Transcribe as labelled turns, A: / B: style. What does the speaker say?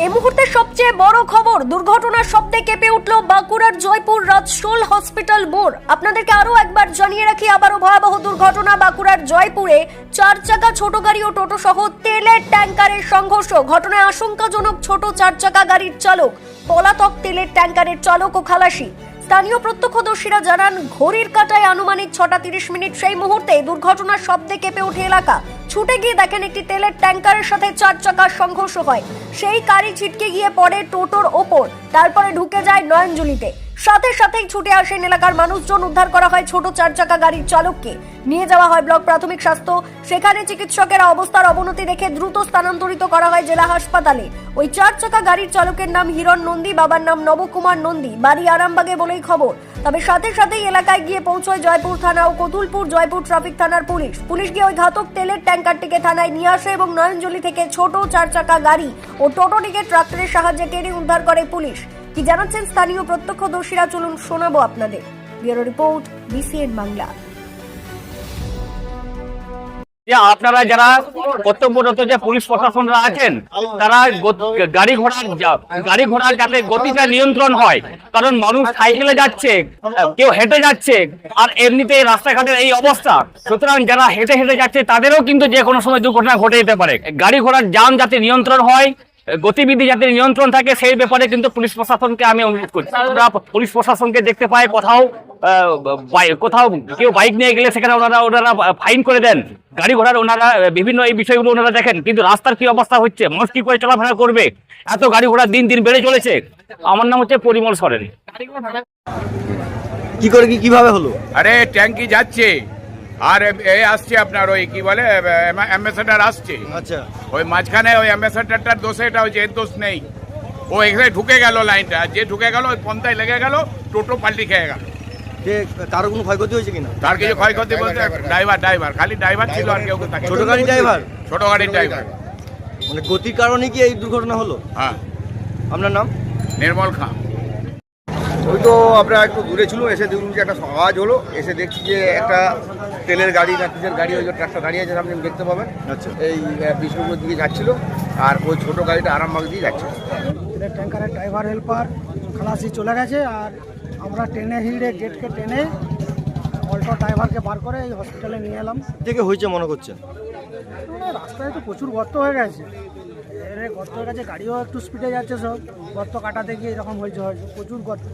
A: এই মুহূর্তে সবচেয়ে বড় খবর, দুর্ঘটনার শব্দে কেঁপে উঠল বাঁকুড়ার জয়পুর রাজশোল হসপিটাল মোড়। আপনাদেরকে আরও একবার জানিয়ে রাখি, আবারও ভয়াবহ দুর্ঘটনা বাঁকুড়ার জয়পুরে। চার চাকা ছোট গাড়ি ও টোটো সহ তেলের ট্যাঙ্কারের সংঘর্ষ। ঘটনায় আশঙ্কাজনক ছোট চার চাকা গাড়ির চালক, পলাতক তেলের ট্যাঙ্কারের চালক ও খালাসি। স্থানীয় প্রত্যক্ষদর্শীরা জানান, ঘড়ির কাটায় আনুমানিক ছটা তিরিশ মিনিট সেই মুহূর্তে দুর্ঘটনার শব্দে কেঁপে ওঠে এলাকা। ছুটে গিয়ে দেখেন একটি তেলের ট্যাঙ্কারের সাথে চার চাকার সংঘর্ষ হয়। সেই কারি ছিটকে গিয়ে পড়ে টোটোর ওপর, তারপরে ঢুকে যায় নয়নজুলিতে। সাথে সাথেই ছুটে আসেন এলাকার মানুষজন। উদ্ধার করা হয় ছোট চার চাকা গাড়ির চালককে। নিয়ে যাওয়া হয় ব্লক প্রাথমিক স্বাস্থ্য। সেখানে চিকিৎসকেরা অবস্থার অবনতি দেখে দ্রুত স্থানান্তরিত করা হয় জেলা হাসপাতালে। ওই চার চাকা গাড়ির চালকের নাম হিরণ নন্দী, বাবার নাম নবকুমার নন্দী। বাড়ি আরামবাগে বলেই খবর। তবে সাথে সাথেই এলাকায় গিয়ে পৌঁছয় জয়পুর থানা ও কতুলপুর জয়পুর ট্রাফিক থানার পুলিশ। পুলিশ গিয়ে ওই ঘাতক তেলের ট্যাঙ্কারটিকে থানায় নিয়ে আসে এবং নয়নজলি থেকে ছোট চার চাকা গাড়ি ও টোটোটিকে ট্রাক্টরের সাহায্যে টেনে উদ্ধার করে পুলিশ। কি জানাচ্ছেন স্থানীয় প্রত্যক্ষদর্শীরা? চলুন শোনাবো আপনাদের। Bureau report, BCN Bangla.
B: আপনারা যারা কর্তব্যরত যে পুলিশ প্রশাসনরা আছেন, তারা গাড়ি ঘোড়ার গাড়ি ঘোড়ার যাতে গতিটা নিয়ন্ত্রণ হয়, কারণ মানুষ সাইকেলে যাচ্ছে, কেউ হেঁটে যাচ্ছে, আর এমনিতে রাস্তাঘাটের এই অবস্থা। সুতরাং যারা হেঁটে হেঁটে যাচ্ছে, তাদেরও কিন্তু যে কোনো সময় দুর্ঘটনা ঘটে যেতে পারে। গাড়ি ঘোড়ার জাম যাতে নিয়ন্ত্রণ হয় গতিবিধি যাতে নিয়ন্ত্রণ থাকে সেই ব্যাপারে কিন্তু পুলিশ প্রশাসনকে আমি অনুরোধ করছি আমরা পুলিশ প্রশাসনকে দেখতে পাই কোথাও কোথাও কেউ বাইক নিয়ে গেলে সেখানে ওনারা ওনারা ফাইন করে দেন। গাড়ি ঘোড়ার ওনারা বিভিন্ন এই বিষয়গুলো ওনারা দেখেন। কিন্তু রাস্তার কি অবস্থা হচ্ছে? মানুষ কি করে চলাফেরা করবে? এত গাড়ি ঘোড়া দিন দিন বেড়ে চলেছে। আমার নাম হচ্ছে পরিমল সরেন।
C: কি করে কি কীভাবে হলো?
D: আরে ট্যাঙ্কি যাচ্ছে। আর এ- আসছে আপনার ওই কি বলে অ্যাম্বাসেডার আসছে।
C: আচ্ছা।
D: ওই মাঝখানে ওই অ্যাম্বাসেডারটার দোষে এটা হচ্ছে এর দোষ নেই। ও এখানে ঢুকে গেল লাইনটা যে ঢুকে গেল ওই পন্থায় লেগে গেল টোটো পাল্টি খেয়ে গেল।
C: যে কারও কোনো ক্ষয়ক্ষতি হয়েছে কিনা?
D: তার কিছু ক্ষয়ক্ষতি বলতে ড্রাইভার ড্রাইভার। খালি ড্রাইভার ছিল আর কেউ থাকে
C: ছোট গাড়ি ড্রাইভার?
D: ছোট গাড়ির ড্রাইভার।
C: মানে গতির কারণে কি এই দুর্ঘটনা হলো?
D: হ্যাঁ।
C: আপনার নাম?
D: নির্মল খাঁ।
E: ওই তো আমরা একটু দূরে ছিল এসে দেখুন যে একটা আওয়াজ হলো। এসে দেখছি যে একটা তেলের গাড়ি না কিসের গাড়ি ওই যে ট্রাকটা দাঁড়িয়ে আছে আপনি দেখতে পাবেন
C: আচ্ছা।
E: এই বিষ্ণুপুর দিকে যাচ্ছিল আর ওই ছোট গাড়িটা আরামবাগ দিয়ে যাচ্ছে।
F: ট্যাঙ্কারের ড্রাইভার হেল্পার খালাসি চলে গেছে আর আমরা ট্রেনে হিঁড়ে গেটকে টেনে অল্টো ড্রাইভারকে বার করে এই হসপিটালে নিয়ে এলাম।
C: থেকে হয়েছে মনে করছেন?
F: মানে রাস্তায় তো প্রচুর গর্ত হয়ে গেছে। এর গর্ত হয়ে গেছে গাড়িও একটু স্পিডে যাচ্ছে সব। গর্ত কাটাতে গিয়ে এরকম হয়েছে হয়তো প্রচুর গর্ত।